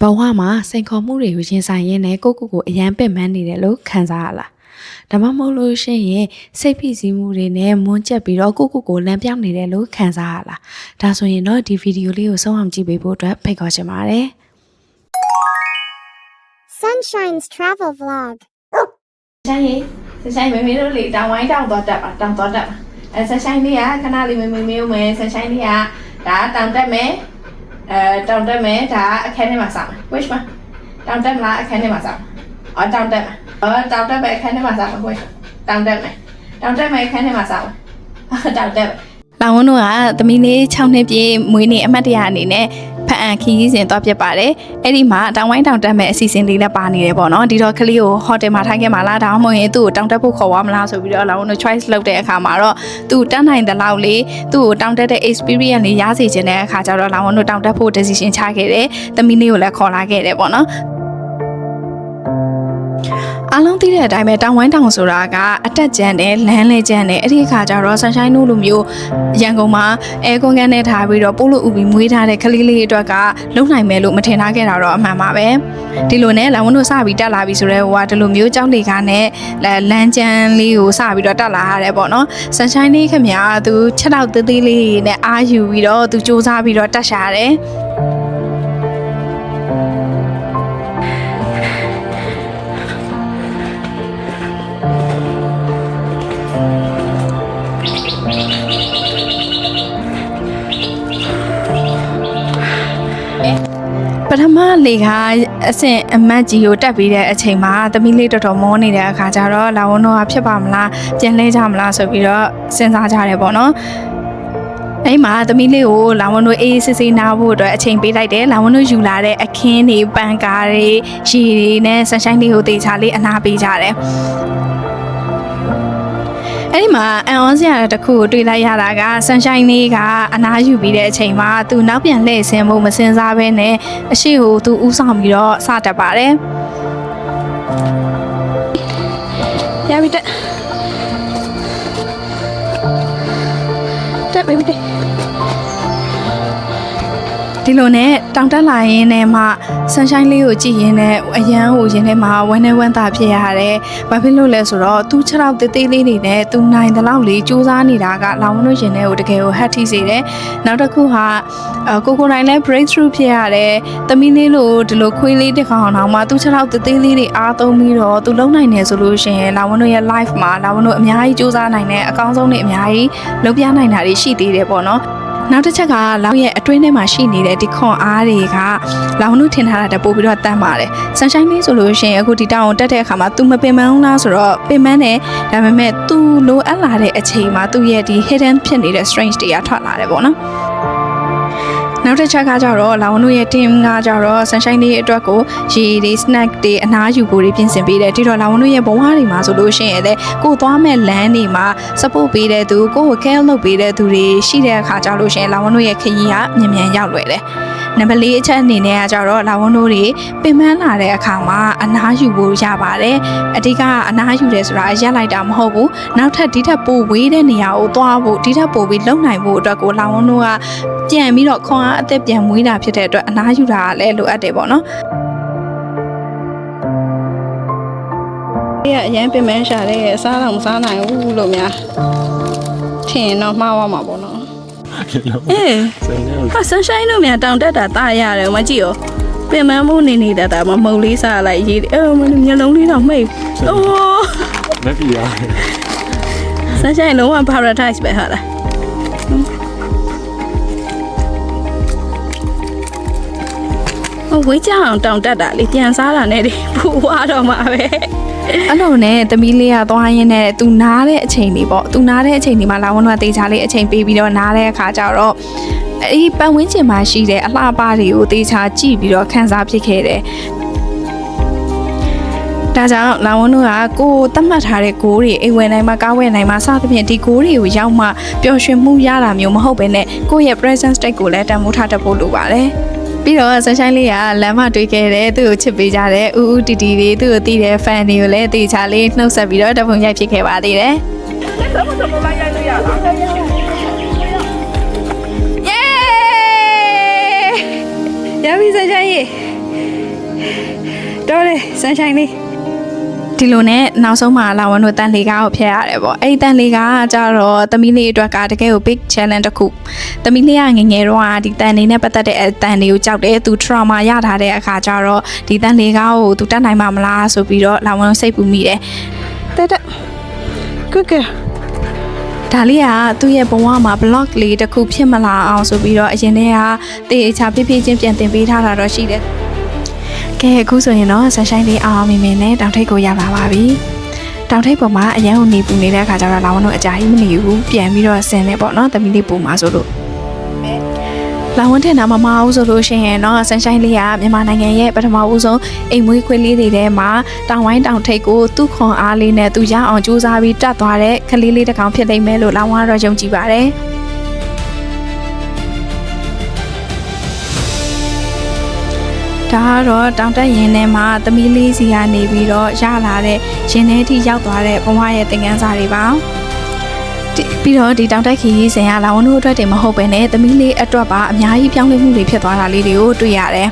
ဘဝမှာစိန်ခေါ်မှုတွေကိုရင်ဆိုင်ရင်းနဲ့ကိုယ့်ကိုယ်ကိုအယမ်းပင်ပန်းနေတယ်လို့ခံစားရလားဒါမှမဟုတ်လို့ရှိရင်စိတ်ဖိစီးမှုတွေနဲ့မွန်းကျက်ပြီးတော့ကိုယ့်ကိုယ်ကိုလမ်းပြောင်းနေတယ်လို့ခံစားရလားဒါဆိုရင်တော့ဒီဗီဒီယိုလေးကိုဆုံးအောင်ကြည့်ပေးဖို့အတွက်ဖိတ်ခေါ်ချင်ပါတယ် Sunshine's travel vlog. ဆိုင်ရေဆက်ဆိုင်မေမေတို့လေတောင်ဝိုင်းတောင်သွားတက်ပါတောင်သွားတက်ပါအဲဆက်ဆိုင်လေးကခဏလေးမေမေမေဦးမယ်ဆက်ဆိုင်လေးကဒါတောင်တက်မယ် အဲတောင်တက်မယ်ဒါအခန်းထဲမှာစောင့်မယ် wish မှာတောင်တက်မလားအခန်းထဲမှာစောင့်အော်တောင်တက်မယ်အော်တောင်တက်မယ်အခန်းထဲမှာစောင့်မယ် wish တောင်တက်မယ်တောင်တက်မယ်အခန်းထဲမှာစောင့်မယ်တောင်တက်မယ်လောင်ဝန်းတို့ကသမီးလေး6နှစ်ပြည့်မွေးနေ့အမှတ်တရအနေနဲ့ ဖတ်အံခီးစဉ်သွားပြစ်ပါတယ်အဲ့ဒီမှာတောင်ဝိုင်းတောင်တက်မဲ့အစီအစဉ်လေးလည်းပါနေတယ်ပေါ့နော်ဒီတော့ကလေးကိုဟိုတယ်မှာထိုင်ခဲ့မှာလားဒါမှမဟုတ်ရင်သူ့ကိုတောင်တက်ဖို့ခေါ်သွားမလားဆိုပြီးတော့လောင်ဝန်းတို့ choice လုပ်တဲ့အခါမှာတော့သူတန်းနိုင်တဲ့လောက်လေးသူ့ကိုတောင်တက်တဲ့ experience လေးရစေချင်တဲ့အခါကျတော့လောင်ဝန်းတို့တောင်တက်ဖို့ decision ချခဲ့တယ်သမီးလေးကိုလည်းခေါ်လာခဲ့တယ်ပေါ့နော် အားလုံးသိတဲ့အတိုင်းပဲတောင်ဝိုင်းတောင်ဆိုတာကအတက်ကျန်တယ်လမ်းလဲကျန်တယ်အဲ့ဒီအခါကျတော့ sunshine တို့လိုမျိုးရန်ကုန်မှာအဲကွန်ကန်နဲ့ထားပြီးတော့ပို့လို့ဥပြီးမွေးထားတဲ့ကလေးလေးအတွက်ကလုံနိုင်မယ်လို့မထင်ထားခဲ့တာတော့အမှန်ပါပဲဒီလိုနဲ့လောင်ဝန်းတို့စပြီးတက်လာပြီဆိုတော့ဟိုကဒီလိုမျိုးကြောက်လေကားနဲ့လမ်းကျန်းလေးကိုစပြီးတော့တက်လာရတယ်ပေါ့နော် sunshine လေးခင်ဗျာသူချက်တော့သေးသေးလေးနဲ့အားယူပြီးတော့သူစူးစမ်းပြီးတော့တက်ရှာတယ် လေကအဆင့်အမတ်ကြီးကိုတက်ပြီးတဲ့အချိန်မှာသမီးလေးတော်တော်မောနေတဲ့အခါကျတော့လာဝန်တော့ဖြစ်ပါမလားပြန်လဲကြမလားဆိုပြီးတော့စဉ်းစားကြတယ်ပေါ့နော်အဲ့မှာသမီးလေးကိုလာဝန်တို့အေးအေးဆေးဆေးနားဖို့အတွက်အချိန်ပေးလိုက်တယ်လာဝန်တို့ယူလာတဲ့အခင်းတွေပန်ကားတွေရေတွေနဲ့ဆန်ရှိုင်းလေးကိုတေချာလေးအနာပေးကြတယ် အဲ့ဒီမှာအန်အောစရာတစ်ခုကိုတွေ့လိုက်ရတာက sunshine လေးကအနားယူပြီးတဲ့အချိန်မှာသူနောက်ပြန်လှည့်ဆင်းဖို့မစင်စားဘဲနဲ့အရှိကိုသူဥဆောင်ပြီးတော့စတက်ပါတယ်ရပြီတက်တက်ပြီတက်ဒီလိုနဲ့တောင်တက်လာရင်းနဲ့မှ sunshine လေးကိုကြည့်ရင်းနဲ့အရန်ကိုရင်းထဲမှာဝမ်းနဲ့ဝမ်းသာဖြစ်ရတယ်။ဘာဖြစ်လို့လဲဆိုတော့သူခြေထောက်သေးသေးလေးတွေနဲ့သူနိုင်တဲ့လောက်လေးစူးစမ်းနေတာကလောင်ဝန်းတို့ရင်ထဲကိုတကယ်ကိုဟတ်ထိစေတယ်။နောက်တစ်ခုဟာအကိုကိုနိုင်လဲ breakthrough ဖြစ်ရတယ်။သမီးလေးလိုဒီလိုခွေးလေးတစ်ခေါင်အောင်မှသူခြေထောက်သေးသေးလေးတွေအားသုံးပြီးတော့သူလုံနိုင်တယ်ဆိုလို့ရှိရင်လောင်ဝန်းတို့ရဲ့ life မှာလောင်ဝန်းတို့အများကြီးစူးစမ်းနိုင်တဲ့အကောင်းဆုံးတွေအများကြီးလုပ်ပြနိုင်တာတွေရှိသေးတယ်ပေါ့နော်။ နောက်တစ်ချက်ကလောင်ရဲ့အတွင်းထဲမှာရှိနေတဲ့ဒီခွန်အားတွေကလောင်တို့ထင်ထားတာတပို့ပြီးတော့တတ်ပါတယ်။ sunshine လေးဆိုလို့ရှိရင်အခုဒီတောင်ကိုတက်တဲ့အခါမှာ तू မပင်ပန်းဘူးလားဆိုတော့ပင်ပန်းတယ်ဒါပေမဲ့ तू လိုအပ်လာတဲ့အချိန်မှာသူ့ရဲ့ဒီ hidden ဖြစ်နေတဲ့ strength တွေကထွက်လာတယ်ပေါ့နော်။ နောက်တစ်ချက်ကကြတော့လောင်တို့ရဲ့ team ကကြတော့ sunshine လေးအတွက်ကိုရေတွေ snack တွေအနားယူဖို့တွေပြင်ဆင်ပေးတယ်ဒီတော့လောင်တို့ရဲ့ဘဝတွေမှာဆိုလို့ရှိရင်လည်းကိုယ်သွားမဲ့လမ်းတွေမှာ support ပေးတဲ့သူကိုယ့်ကို care လုပ်ပေးတဲ့သူတွေရှိတဲ့အခါကြလို့ရှိရင်လောင်တို့ရဲ့ခရီးကမြန်မြန်ရောက်လွယ်တယ် နံပါတ်၄အချက်အနေနဲ့ကကြတော့လာဝန်တို့တွေပင်ပန်းလာတဲ့အခါမှာအနားယူဖို့ရပါတယ်အဓိကအနားယူတယ်ဆိုတာရက်လိုက်တာမဟုတ်ဘူးနောက်ထပ်ဒီထက်ပိုဝေးတဲ့နေရာကိုသွားဖို့ဒီထက်ပိုပြီးလုံနိုင်ဖို့အတွက်ကိုလာဝန်တို့ကပြန်ပြီးတော့ခွန်အားအသက်ပြန်မွေးတာဖြစ်တဲ့အတွက်အနားယူတာကလည်းလိုအပ်တယ်ပေါ့နော်ရအရင်ပင်ပန်းရှာတဲ့အစားတော့မစားနိုင်ဘူးလို့များထင်တော့မှားသွားမှာပေါ့နော် အေးဟာ sunshine တို့မြန်တောင်တက်တာတာရတယ်မကြည့်ရောပင်မမှုနေနေတတ်တာမမုံလေးစားလိုက်ရေးတယ်အော်မင်းမျက်လုံးလေးတော့မှိတ်အိုးလက်ပြရ sunshine လုံးဝ paradise ပဲဟာလားဟိုဝေးကြအောင်တောင်တက်တာလေပြန်စားတာနဲ့ဒီပူွားတော့မှာပဲ အဲ့လိုနဲ့သမီးလေးကသွားရင်းနဲ့သူနားတဲ့အချိန်လေးပေါ့သူနားတဲ့အချိန်လေးမှာလာဝန်ကတေချာလေးအချိန်ပေးပြီးတော့နားတဲ့အခါကျတော့အဲ့ဒီပတ်ဝန်းကျင်မှာရှိတဲ့အလှပတွေကိုတေချာကြည့်ပြီးတော့ခန်းစားဖြစ်ခဲ့တယ်ဒါကြောင့်လာဝန်တို့ကကိုယ်သတ်မှတ်ထားတဲ့ဂိုးတွေအိမ်ဝယ်နိုင်မှာကားဝယ်နိုင်မှာစသဖြင့်ဒီဂိုးတွေကိုရောက်မှပျော်ရွှင်မှုရတာမျိုးမဟုတ်ဘဲနဲ့ကိုယ့်ရဲ့ present state ကိုလည်းတန်ဖိုးထားတတ်ဖို့လိုပါတယ် ပြီးတော့ sunshine လေးကလမ်းမတွေ့ခဲ့တယ်သူ့ကိုချစ်ပေးကြတယ်ဥဥတီတီတွေသူ့ကိုတီးတဲ့ fan တွေကိုလည်းတေချာလေးနှုတ်ဆက်ပြီးတော့တပုံရိုက်ဖြစ်ခဲ့ပါသေးတယ်ယေရပြီဆန်ဆိုင်ရေတော်တယ်ဆန်ဆိုင်လေး ဒီလိုနဲ့နောက်ဆုံးမှာလာဝန်တို့တန်လေးကားကိုဖျက်ရတယ်ပေါ့အဲ့ဒီတန်လေးကားကကြတော့သမီးလေးအတွက်ကတကယ်ကို big challenge တစ်ခုသမီးလေးကငယ်ငယ်တော့ကဒီတန်လေးနဲ့ပတ်သက်တဲ့အတန်လေးကိုကြောက်တယ်သူ trauma ရထားတဲ့အခါကျတော့ဒီတန်လေးကားကိုသူတတ်နိုင်မှာမလားဆိုပြီးတော့လာဝန်စိတ်ပူမိတယ်တက်တက် good girl ဒါလေးကသူ့ရဲ့ဘဝမှာ block လေးတစ်ခုဖြစ်မလာအောင်ဆိုပြီးတော့အရင်တည်းကတေချာဖြည်းဖြည်းချင်းပြန်တင်ပေးထားတာတော့ရှိတယ်။ ကဲအခုဆိုရင်တော့ sunshine လေးအောင်အောင်မြင်မြင်နဲ့တောင်ထိပ်ကိုရောက်လာပါပြီ။တောင်ထိပ်ပေါ်မှာအရန်ကိုနေပူနေတဲ့အခါကျတော့လာဝန်တို့အကြာကြီးမနေဘူး။ပြန်ပြီးတော့ဆင်နေပေါ့နော်။တမီးလေးပူမှာဆိုလို့လာဝန်ထင်တာမမအောင်ဆိုလို့ရှိရင်တော့ sunshine လေးကမြန်မာနိုင်ငံရဲ့ပထမဦးဆုံးအိမ်မွေးခွေးလေးတွေထဲမှာတောင်ဝိုင်းတောင်ထိပ်ကိုသူ့ခွန်အားလေးနဲ့သူရအောင်ကြိုးစားပြီးတက်သွားတဲ့ကလေးလေးတစ်ကောင်ဖြစ်လိမ့်မယ်လို့လာဝန်ကတော့ယုံကြည်ပါတယ်။ ဒါကတော့တောင်တက်ရင်ထဲမှာသမီးလေးစီကနေပြီးတော့ရလာတဲ့ရင်ထဲထိရောက်သွားတဲ့ဘဝရဲ့သင်ခန်းစာတွေပါဒီပြီးတော့ဒီတောင်တက်ခီကြီးစင်ရလာဝန်တို့အတွက်တင်မဟုတ်ပဲနဲ့သမီးလေးအတွက်ပါအများကြီးပြောင်းလဲမှုတွေဖြစ်သွားတာလေးတွေကိုတွေ့ရတယ်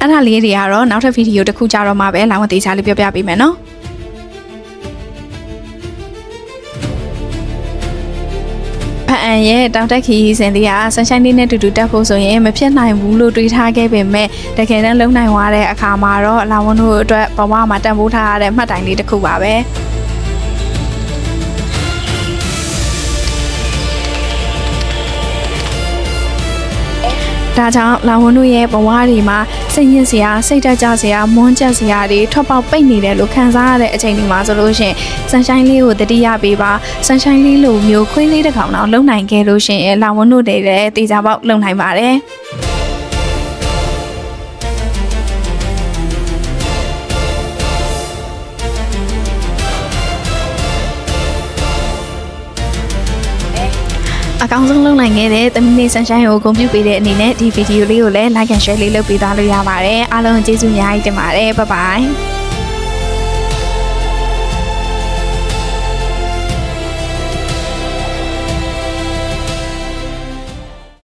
အဲ့ဒါလေးတွေကတော့နောက်ထပ်ဗီဒီယိုတစ်ခုကြတော့မှပဲလာဝန်သေးချာလေးပြောပြပေးမယ်နော် အန်ရဲ့တောင်တက်ခီစင်လေးကဆန်ရှိုင်းလေးနဲ့တူတူတက်ဖို့ဆိုရင်မဖြစ်နိုင်ဘူးလို့တွေးထားခဲ့ပေမဲ့တကယ်တမ်းလုံနိုင်သွားတဲ့အခါမှာတော့လာဝန်တို့အတွက်ဘဝမှာတန်ဖိုးထားရတဲ့မှတ်တိုင်လေးတစ်ခုပါပဲဒါကြောင့်လာဝန်တို့ရဲ့ဘဝတွေမှာ စိတ်ညစ်စရာစိတ်တက်ကြစရာမွန်းကျက်စရာတွေထွက်ပေါက်ပိတ်နေတယ်လို့ခံစားရတဲ့အချိန်ဒီမှာဆိုလို့ရှိရင်ဆန်ရှိုင်းလေးကိုတတိယပေးပါဆန်ရှိုင်းလေးလိုမျိုးခွေးလေးတစ်ကောင်တော့လုံနိုင်ခဲ့လို့ရှိရင်လာဝန်တို့တွေလည်းတေချာပေါက်လုံနိုင်ပါတယ် အကောင်းဆုံးလုပ်နိုင်ခဲ့တဲ့တမီးလေးဆန်ရှိုင်းကိုဂုဏ်ပြုပေးတဲ့အနေနဲ့ဒီဗီဒီယိုလေးကိုလည်း like and share လေးလုပ်ပေးသားလို့ရပါတယ်အားလုံးကျေးဇူးအများကြီးတင်ပါတယ်ဘိုင်ဘိုင်